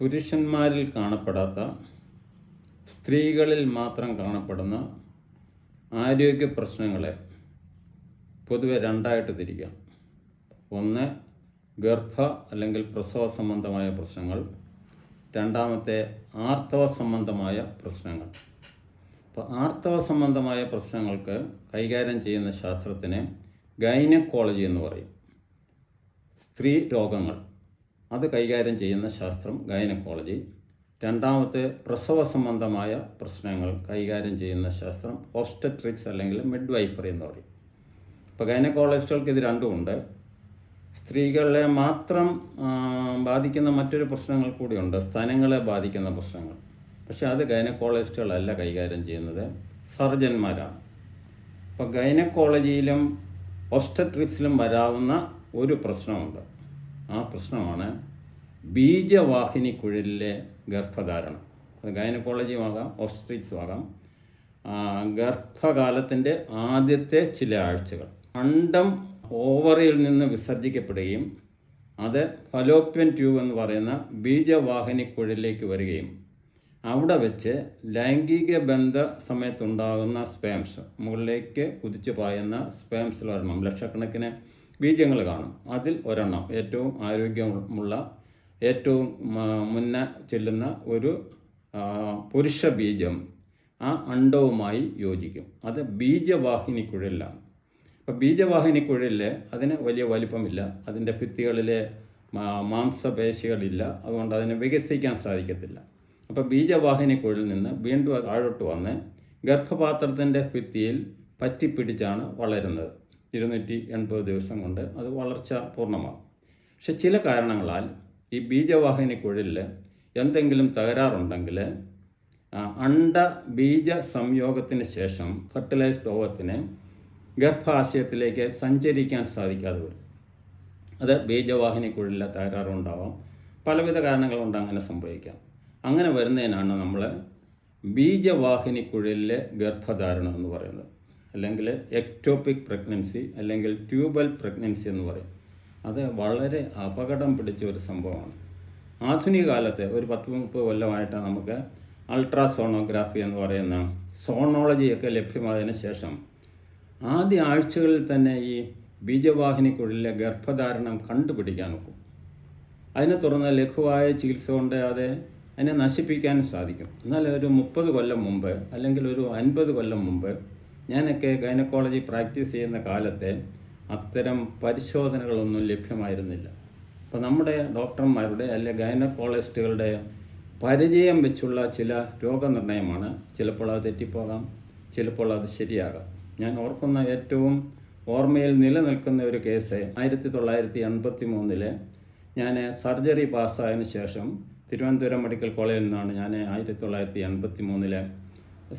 പുരുഷന്മാരിൽ കാണപ്പെടാത്ത സ്ത്രീകളിൽ മാത്രം കാണപ്പെടുന്ന ആരോഗ്യ പ്രശ്നങ്ങളെ പൊതുവെ രണ്ടായിട്ട് തിരിക്കാം. ഒന്ന് ഗർഭ അല്ലെങ്കിൽ പ്രസവ സംബന്ധമായ പ്രശ്നങ്ങൾ. രണ്ടാമത്തെ ആർത്തവ സംബന്ധമായ പ്രശ്നങ്ങൾ. അപ്പോൾ ആർത്തവ സംബന്ധമായ പ്രശ്നങ്ങൾക്ക് കൈകാര്യം ചെയ്യുന്ന ശാസ്ത്രത്തിന് ഗൈനക്കോളജി എന്ന് പറയും. സ്ത്രീ രോഗങ്ങൾ. അത് കൈകാര്യം ചെയ്യുന്ന ശാസ്ത്രം ഗൈനക്കോളജി. രണ്ടാമത്തെ പ്രസവ സംബന്ധമായ പ്രശ്നങ്ങൾ കൈകാര്യം ചെയ്യുന്ന ശാസ്ത്രം ഓബ്സ്റ്റട്രിക്സ് അല്ലെങ്കിൽ മിഡ്വൈഫറി എന്ന് പറയും. ഇപ്പോൾ ഗൈനക്കോളജിസ്റ്റുകൾക്ക് ഇത് രണ്ടുമുണ്ട് സ്ത്രീകളെ മാത്രം ബാധിക്കുന്ന മറ്റൊരു പ്രശ്നങ്ങൾ കൂടിയുണ്ട് സ്തനങ്ങളെ ബാധിക്കുന്ന പ്രശ്നങ്ങൾ. പക്ഷേ അത് ഗൈനക്കോളജിസ്റ്റുകളല്ല കൈകാര്യം ചെയ്യുന്നത്. സർജന്മാരാണ്. അപ്പോൾ ഗൈനക്കോളജിയിലും ഒബ്സ്റ്റട്രിക്സിലും വരാവുന്ന ഒരു പ്രശ്നമുണ്ട്. ആ പ്രശ്നമാണ് ബീജവാഹിനി കുഴലിലെ ഗർഭധാരണം. അത് ഗൈനക്കോളജിയും ആകാം ഒബ്സ്റ്റട്രിക്സും ആകാം ഗർഭകാലത്തിന്റെ ആദ്യത്തെ ചില ആഴ്ചകൾ. അണ്ടം ഓവറിയിൽ നിന്ന് വിസർജിക്കപ്പെടുകയും അത് ഫലോപ്യൻ ട്യൂബ് എന്ന് പറയുന്ന ബീജവാഹിനി കുഴലിലേക്ക് വരികയും അവിടെ വെച്ച് ലൈംഗിക ബന്ധ സമയത്തുണ്ടാകുന്ന സ്പാംസ് മുകളിലേക്ക് കുതിച്ചു പായുന്ന സ്പാംസിൽ ഒരെണ്ണം ലക്ഷക്കണക്കിന് ബീജങ്ങൾ കാണും. അതിൽ ഒരെണ്ണം ഏറ്റവും ആരോഗ്യമുള്ള ഏറ്റവും മുന്നേ ചെല്ലുന്ന ഒരു പുരുഷ ബീജം ആ അണ്ടവുമായി യോജിക്കും. അത് ബീജവാഹിനി കുഴലിലാണ്. അപ്പോൾ കുഴലിൽ അതിന് വലിയ വലിപ്പമില്ല. അതിന്റെ ഭിത്തികളിലെ മാംസപേശികളില്ല. അതുകൊണ്ട് അതിനെ വികസിക്കാൻ സാധിക്കത്തില്ല. അപ്പോൾ ബീജവാഹിനി കുഴലിൽ നിന്ന് വീണ്ടും താഴോട്ട് വന്ന് ഗർഭപാത്രത്തിന്റെ ഭിത്തിയിൽ പറ്റിപ്പിടിച്ചാണ് വളരുന്നത്. ഇരുന്നൂറ്റി എൺപത് ദിവസം കൊണ്ട് അത് വളർച്ച പൂർണമാകും. പക്ഷെ ചില കാരണങ്ങളാൽ ഈ ബീജവാഹിനി കുഴലിൽ എന്തെങ്കിലും തകരാറുണ്ടെങ്കിൽ അണ്ട ബീജ സംയോഗത്തിന് ശേഷം ഫെർട്ടിലൈസ്ഡ് ഓവത്തിന് ഗർഭാശയത്തിലേക്ക് സഞ്ചരിക്കാൻ സാധിക്കാതെ വരും. അത് ബീജവാഹിനി കുഴലിലെ തകരാറുണ്ടാവാം പലവിധ കാരണങ്ങൾ കൊണ്ട് അങ്ങനെ സംഭവിക്കാം. അങ്ങനെ വരുന്നതിനാണ് നമ്മൾ ബീജവാഹിനി കുഴലിലെ ഗർഭധാരണം എന്ന് പറയുന്നത്. അല്ലെങ്കിൽ എക്ടോപിക് പ്രഗ്നൻസി അല്ലെങ്കിൽ ട്യൂബൽ പ്രഗ്നൻസി എന്ന് പറയും. അത് വളരെ അപകടം പിടിച്ച ഒരു സംഭവമാണ്. ആധുനിക കാലത്ത് ഒരു പത്ത് മുപ്പത് കൊല്ലമായിട്ട് നമുക്ക് അൾട്രാസോണോഗ്രാഫി എന്ന് പറയുന്ന സോണോളജിയൊക്കെ ലഭ്യമായതിനു ശേഷം ആദ്യ ആഴ്ചകളിൽ തന്നെ ഈ ബീജവാഹിനിക്കുള്ളിലെ ഗർഭധാരണം കണ്ടുപിടിക്കാൻ നോക്കും. അതിനെ തുടർന്ന് ലഘുവായ ചികിത്സ കൊണ്ട് അത് അതിനെ നശിപ്പിക്കാനും സാധിക്കും. എന്നാൽ ഒരു മുപ്പത് കൊല്ലം മുമ്പ് അല്ലെങ്കിൽ ഒരു അൻപത് കൊല്ലം മുമ്പ് ഞാനൊക്കെ ഗൈനക്കോളജി പ്രാക്ടീസ് ചെയ്യുന്ന കാലത്തെ അത്തരം പരിശോധനകളൊന്നും ലഭ്യമായിരുന്നില്ല. അപ്പോൾ നമ്മുടെ ഡോക്ടർമാരുടെ അല്ലെ ഗൈനക്കോളജിസ്റ്റുകളുടെ പരിചയം വെച്ചുള്ള ചില രോഗനിർണയമാണ്. ചിലപ്പോൾ അത് തെറ്റിപ്പോകാം ചിലപ്പോൾ അത് ശരിയാകാം. ഞാൻ ഓർക്കുന്ന ഏറ്റവും ഓർമ്മയിൽ നിലനിൽക്കുന്ന ഒരു കേസ് ആയിരത്തി തൊള്ളായിരത്തി എൺപത്തി മൂന്നിൽ ഞാൻ സർജറി പാസ്സായതിനു ശേഷം തിരുവനന്തപുരം മെഡിക്കൽ കോളേജിൽ നിന്നാണ് ഞാൻ ആയിരത്തി തൊള്ളായിരത്തി എൺപത്തി മൂന്നിൽ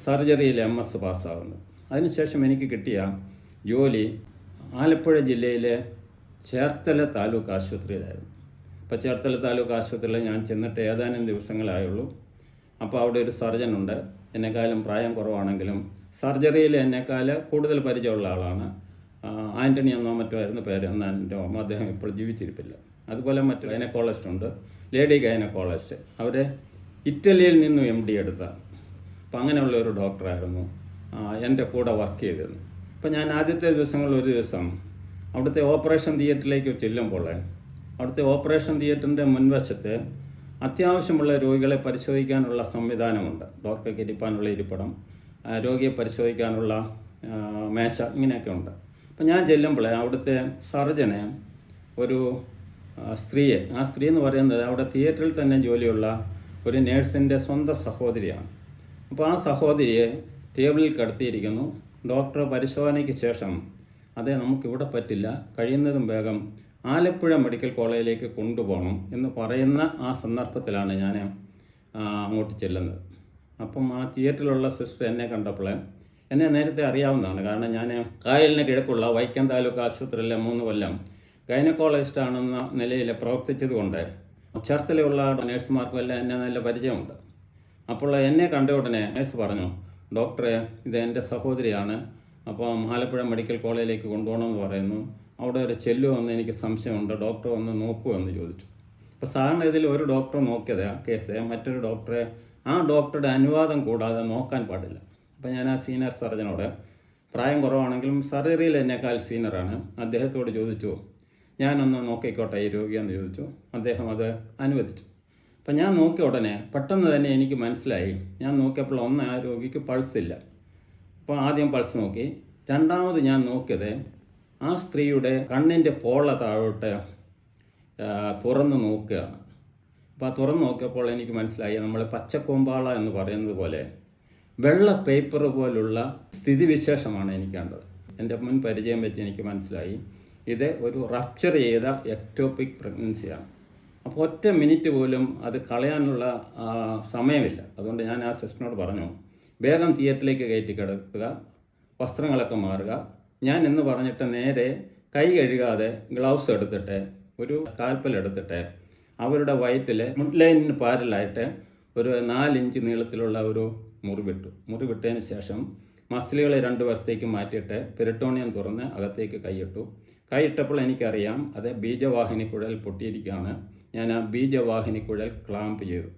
സർജറിയിൽ എം എസ് പാസ്സാകുന്നത്. അതിനുശേഷം എനിക്ക് കിട്ടിയ ജോലി ആലപ്പുഴ ജില്ലയിലെ ചേർത്തല താലൂക്ക് ആശുപത്രിയിലായിരുന്നു. അപ്പോൾ ചേർത്തല താലൂക്ക് ആശുപത്രിയിൽ ഞാൻ ചെന്നിട്ട് ഏതാനും ദിവസങ്ങളായുള്ളൂ. അപ്പോൾ അവിടെ ഒരു സർജൻ ഉണ്ട്. എന്നെക്കാളും പ്രായം കുറവാണെങ്കിലും സർജറിയിൽ എന്നെക്കാൾ കൂടുതൽ പരിചയമുള്ള ആളാണ്. ആന്റണി എന്നോ മറ്റോ ആയിരുന്നു പേര്. എന്നാൽ എന്റെ ഓമ അദ്ദേഹം ഇപ്പോൾ ജീവിച്ചിരിപ്പില്ല. അതുപോലെ മറ്റു ഗൈനക്കോളജിസ്റ്റ് ഉണ്ട്. Lady gynaecologist. അവർ ഇറ്റലിയിൽ നിന്നും എം ഡി എടുത്ത. അപ്പം അങ്ങനെയുള്ള ഒരു ഡോക്ടറായിരുന്നു. എന്റെ കൂടെ വർക്ക് ചെയ്തിരുന്നു. അപ്പം ഞാൻ ആദ്യത്തെ ദിവസങ്ങളിൽ ഒരു ദിവസം അവിടുത്തെ ഓപ്പറേഷൻ തിയേറ്ററിലേക്ക് ചെല്ലുമ്പോൾ അവിടുത്തെ ഓപ്പറേഷൻ തിയേറ്ററിന്റെ മുൻവശത്ത് അത്യാവശ്യമുള്ള രോഗികളെ പരിശോധിക്കാനുള്ള സംവിധാനമുണ്ട്. ഡോക്ടർക്ക് ഇരിപ്പാനുള്ള ഇരിപ്പിടം രോഗിയെ പരിശോധിക്കാനുള്ള മേശ ഇങ്ങനെയൊക്കെ ഉണ്ട്. അപ്പം ഞാൻ ചെല്ലുമ്പോൾ അവിടുത്തെ സർജന് ഒരു സ്ത്രീയെ ആ സ്ത്രീ എന്ന് പറയുന്നത് അവിടെ തിയേറ്ററിൽ തന്നെ ജോലിയുള്ള ഒരു നേഴ്സിന്റെ സ്വന്തം സഹോദരിയാണ്. അപ്പോൾ ആ സഹോദരിയെ ടേബിളിൽ കിടത്തിയിരിക്കുന്നു. ഡോക്ടർ പരിശോധനയ്ക്ക് ശേഷം അതെ നമുക്കിവിടെ പറ്റില്ല. കഴിയുന്നതും വേഗം ആലപ്പുഴ മെഡിക്കൽ കോളേജിലേക്ക് കൊണ്ടുപോകണം എന്ന് പറയുന്ന ആ സന്ദർഭത്തിലാണ് ഞാൻ അങ്ങോട്ട് ചെല്ലുന്നത്. അപ്പം ആ തിയേറ്ററിലുള്ള സിസ്റ്റർ എന്നെ കണ്ടപ്പോൾ എന്നെ നേരത്തെ അറിയാവുന്നതാണ്. കാരണം ഞാൻ കായലിന് കിഴക്കുള്ള വൈക്കം താലൂക്ക് ആശുപത്രിയിലെ മൂന്ന് കൊല്ലം ഗൈനക്കോളജിസ്റ്റ് ആണെന്ന നിലയിൽ പ്രവർത്തിച്ചതുകൊണ്ട് ചേർത്തലയുള്ള നേഴ്സുമാർക്കും എല്ലാം എന്നെ നല്ല പരിചയമുണ്ട്. അപ്പോൾ എന്നെ കണ്ട ഉടനെ നേഴ്സ് പറഞ്ഞു ഡോക്ടറെ ഇത് എന്റെ സഹോദരിയാണ്. അപ്പോൾ ആലപ്പുഴ മെഡിക്കൽ കോളേജിലേക്ക് കൊണ്ടുപോകണമെന്ന് പറയുന്നു. അവിടെ ഒരു ചെല്ലുമെന്ന് എനിക്ക് സംശയമുണ്ട്. ഡോക്ടർ വന്ന് നോക്കൂ എന്ന് ചോദിച്ചു. അപ്പോൾ സാറിന് ഇതിൽ ഒരു ഡോക്ടർ നോക്കിയത് ആ കേസ്. മറ്റൊരു ഡോക്ടറെ ആ ഡോക്ടറുടെ അനുവാദം കൂടാതെ നോക്കാൻ പാടില്ല. അപ്പോൾ ഞാൻ ആ സീനിയർ സർജനോട് പ്രായം കുറവാണെങ്കിലും സർജറിയിൽ എന്നെക്കാൾ സീനിയറാണ്. അദ്ദേഹത്തോട് ചോദിച്ചു. ഞാനൊന്ന് നോക്കിക്കോട്ടെ ഈ രോഗിയെന്ന് ചോദിച്ചു. അദ്ദേഹം അത് അനുവദിച്ചു. അപ്പം ഞാൻ നോക്കിയ ഉടനെ പെട്ടെന്ന് തന്നെ എനിക്ക് മനസ്സിലായി. ഞാൻ നോക്കിയപ്പോൾ ഒന്ന് ആ രോഗിക്ക് പൾസ് ഇല്ല. അപ്പോൾ ആദ്യം പൾസ് നോക്കി. രണ്ടാമത് ഞാൻ നോക്കിയത് ആ സ്ത്രീയുടെ കണ്ണിന്റെ പോള താഴോട്ട് തുറന്ന് നോക്കുകയാണ്. അപ്പോൾ തുറന്ന് നോക്കിയപ്പോൾ എനിക്ക് മനസ്സിലായി നമ്മൾ പച്ചക്കൊമ്പാള എന്ന് പറയുന്നത് പോലെ വെള്ള പേപ്പർ പോലുള്ള സ്ഥിതിവിശേഷമാണ് എനിക്ക് കണ്ടത്. എന്റെ മുൻ പരിചയം വെച്ച് എനിക്ക് മനസ്സിലായി. ഇത് ഒരു റപ്ചർ ചെയ്ത എക്ടോപിക് പ്രഗ്നൻസിയാണ് അപ്പോൾ ഒറ്റ മിനിറ്റ് പോലും അത് കളയാനുള്ള സമയമില്ല. അതുകൊണ്ട് ഞാൻ ആ സിസ്റ്ററിനോട് പറഞ്ഞു വേഗം തിയേറ്ററിലേക്ക് കയറ്റി കിടക്കുക വസ്ത്രങ്ങളൊക്കെ മാറുക. ഞാൻ എന്ന് പറഞ്ഞിട്ട് നേരെ കൈ കഴുകാതെ ഗ്ലൗസ് എടുത്തിട്ട് ഒരു സ്കാൽപ്പൽ എടുത്തിട്ട് അവരുടെ വയറ്റിൽ മുട്ട്ലൈനിന് പാരലായിട്ട് ഒരു നാലിഞ്ച് നീളത്തിലുള്ള ഒരു മുറിവിട്ടു. മുറിവിട്ടതിന് ശേഷം മസിലുകളെ രണ്ട് വശത്തേക്ക് മാറ്റിയിട്ട് പെരിട്ടോണിയം തുറന്ന് അകത്തേക്ക് കൈയിട്ടു കൈയിട്ടപ്പോൾ എനിക്കറിയാം അത് ബീജവാഹിനി കുഴൽ പൊട്ടിയിരിക്കുകയാണ്. ഞാൻ ആ ബീജവാഹിനി കുഴൽ ക്ലാമ്പ് ചെയ്തു.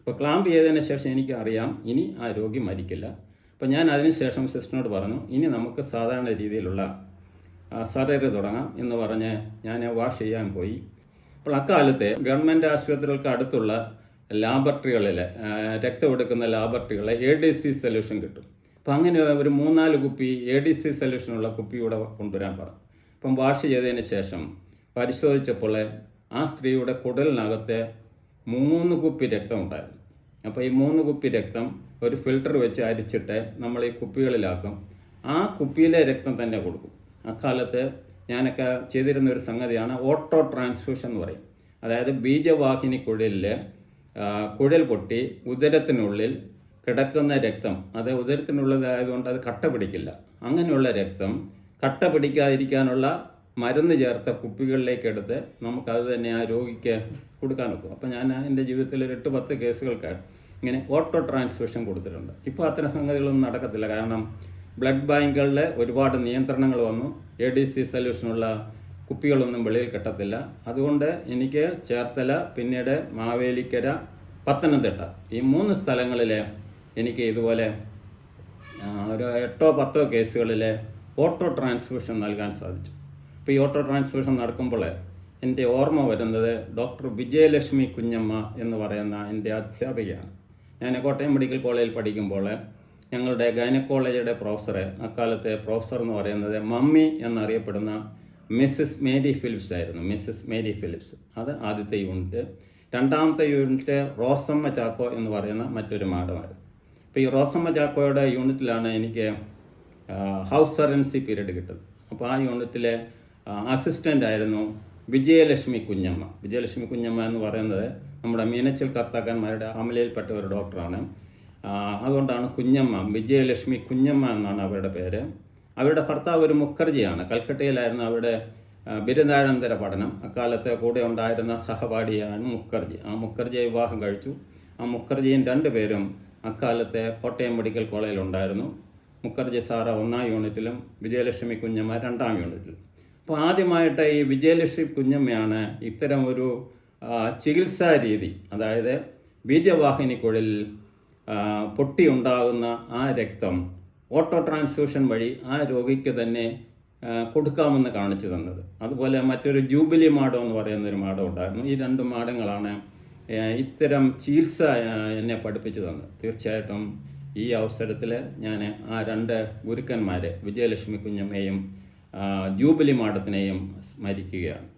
അപ്പോൾ ക്ലാമ്പ് ചെയ്തതിന് ശേഷം എനിക്ക് അറിയാം ഇനി ആ രോഗി മരിക്കില്ല. അപ്പോൾ ഞാൻ അതിനുശേഷം സിസ്റ്ററിനോട് പറഞ്ഞു ഇനി നമുക്ക് സാധാരണ രീതിയിലുള്ള സർജറി തുടങ്ങാം എന്ന് പറഞ്ഞ് ഞാൻ വാഷ് ചെയ്യാൻ പോയി. അപ്പോൾ അക്കാലത്തെ ഗവൺമെന്റ് ആശുപത്രികൾക്ക് അടുത്തുള്ള ലാബറട്ടറികളിൽ രക്തം എടുക്കുന്ന ലാബറട്ടറികളിൽ എ ഡി സി സൊല്യൂഷൻ കിട്ടും. അപ്പോൾ അങ്ങനെ ഒരു മൂന്നാൽ കുപ്പി എ ഡി സി സൊല്യൂഷനുള്ള കുപ്പി കൂടെ കൊണ്ടുവരാൻ പറഞ്ഞു. അപ്പം വാഷ് ചെയ്തതിന് ശേഷം പരിശോധിച്ചപ്പോൾ ആ സ്ത്രീയുടെ കുടലിനകത്ത് മൂന്ന് കുപ്പി രക്തം ഉണ്ടായിരുന്നു. അപ്പോൾ ഈ മൂന്ന് കുപ്പി രക്തം ഒരു ഫിൽട്ടർ വെച്ച് അരിച്ചിട്ട് നമ്മൾ ഈ കുപ്പികളിലാക്കും. ആ കുപ്പിയിലെ രക്തം തന്നെ കൊടുക്കും. അക്കാലത്ത് ഞാനൊക്കെ ചെയ്തിരുന്ന ഒരു സംഗതിയാണ് ഓട്ടോ ട്രാൻസ്ഫ്യൂഷൻ എന്ന് പറയും. അതായത് ബീജവാഹിനി കുഴലിൽ കുഴൽ പൊട്ടി ഉദരത്തിനുള്ളിൽ കിടക്കുന്ന രക്തം. അത് ഉദരത്തിനുള്ളതായതുകൊണ്ട് അത് കട്ട പിടിക്കില്ല. അങ്ങനെയുള്ള രക്തം കട്ട പിടിക്കാതിരിക്കാനുള്ള മരുന്ന് ചേർത്ത കുപ്പികളിലേക്ക് എടുത്ത് നമുക്കത് തന്നെ ആ രോഗിക്ക് കൊടുക്കാൻ നോക്കും അപ്പോൾ ഞാൻ എന്റെ ജീവിതത്തിൽ ഒരു എട്ട് പത്ത് കേസുകൾക്ക് ഇങ്ങനെ ഓട്ടോ ട്രാൻസ്ഫ്യൂഷൻ കൊടുത്തിട്ടുണ്ട്. ഇപ്പോൾ അത്തരം സംഗതികളൊന്നും നടക്കത്തില്ല. കാരണം ബ്ലഡ് ബാങ്കുകളിൽ ഒരുപാട് നിയന്ത്രണങ്ങൾ വന്നു. എ ഡി സി സൊല്യൂഷനുള്ള കുപ്പികളൊന്നും വെളിയിൽ കിട്ടത്തില്ല. അതുകൊണ്ട് എനിക്ക് ചേർത്തല പിന്നീട് മാവേലിക്കര പത്തനംതിട്ട ഈ മൂന്ന് സ്ഥലങ്ങളിൽ എനിക്ക് ഇതുപോലെ ഒരു എട്ടോ പത്തോ കേസുകളിൽ ഓട്ടോ ട്രാൻസ്ഫ്യൂഷൻ നൽകാൻ സാധിച്ചു. അപ്പോൾ ഈ ഓട്ടോ ട്രാൻസ്ഫ്യൂഷൻ നടക്കുമ്പോൾ എന്റെ ഓർമ്മ വരുന്നത് ഡോക്ടർ വിജയലക്ഷ്മി കുഞ്ഞമ്മ എന്ന് പറയുന്ന എന്റെ അധ്യാപികയാണ്. ഞാൻ കോട്ടയം മെഡിക്കൽ കോളേജിൽ പഠിക്കുമ്പോൾ ഞങ്ങളുടെ ഗൈനക്കോളജിയുടെ പ്രൊഫസർ അക്കാലത്തെ പ്രൊഫസർ എന്ന് പറയുന്നത് മമ്മി എന്നറിയപ്പെടുന്ന മിസ്സിസ് മേരി ഫിലിപ്സ് ആയിരുന്നു. Mrs Mary Phillips. അത് ആദ്യത്തെ യൂണിറ്റ് രണ്ടാമത്തെ യൂണിറ്റ് റോസമ്മ ചാക്കോ എന്ന് പറയുന്ന മറ്റൊരു മാഡമായിരുന്നു. അപ്പോൾ ഈ റോസമ്മ ചാക്കോയുടെ യൂണിറ്റിലാണ് എനിക്ക് ഹൗസ് സർവൻസി പീരീഡ് കിട്ടുന്നത്. അപ്പോൾ ആ യൂണിറ്റിലെ അസിസ്റ്റന്റ് ആയിരുന്നു വിജയലക്ഷ്മി കുഞ്ഞമ്മ. വിജയലക്ഷ്മി കുഞ്ഞമ്മ എന്ന് പറയുന്നത് നമ്മുടെ മീനച്ചിൽ കർത്താക്കന്മാരുടെ അമലയിൽപ്പെട്ട ഒരു ഡോക്ടറാണ് അതുകൊണ്ടാണ് കുഞ്ഞമ്മ വിജയലക്ഷ്മി കുഞ്ഞമ്മ എന്നാണ് അവരുടെ പേര്. അവരുടെ ഭർത്താവ് ഒരു മുഖർജിയാണ്. കൽക്കട്ടയിലായിരുന്നു അവരുടെ ബിരുദാനന്തര പഠനം. അക്കാലത്തെ കൂടെ ഉണ്ടായിരുന്ന സഹപാഠിയാണ് മുഖർജി. ആ മുഖർജിയെ വിവാഹം കഴിച്ചു. ആ മുഖർജിയും രണ്ടുപേരും അക്കാലത്തെ കോട്ടയം മെഡിക്കൽ കോളേജിൽ ഉണ്ടായിരുന്നു. മുഖർജി സാറ ഒന്നാം യൂണിറ്റിലും വിജയലക്ഷ്മി കുഞ്ഞമ്മ രണ്ടാം യൂണിറ്റിലും. അപ്പോൾ ആദ്യമായിട്ട് ഈ വിജയലക്ഷ്മി കുഞ്ഞമ്മയാണ് ഇത്തരം ഒരു ചികിത്സാ രീതി അതായത് ബീജവാഹിനിക്കുള്ളിൽ പൊട്ടിയുണ്ടാകുന്ന ആ രക്തം ഓട്ടോ ട്രാൻസ്ഫ്യൂഷൻ വഴി ആ രോഗിക്ക് തന്നെ കൊടുക്കാമെന്ന് കാണിച്ചു തന്നത്. അതുപോലെ മറ്റൊരു ജൂബിലി മാഡം എന്ന് പറയുന്ന ഒരു ഉണ്ടായിരുന്നു. ഈ രണ്ട് മാഡങ്ങളാണ് ഇത്തരം ചികിത്സ എന്നെ പഠിപ്പിച്ചു തന്നത്. തീർച്ചയായിട്ടും ഈ അവസരത്തിൽ ഞാൻ ആ രണ്ട് ഗുരുക്കന്മാരെ വിജയലക്ഷ്മി കുഞ്ഞമ്മയും ജൂബിലി മാഡത്തിനെയും സ്മരിക്കുകയാണ്.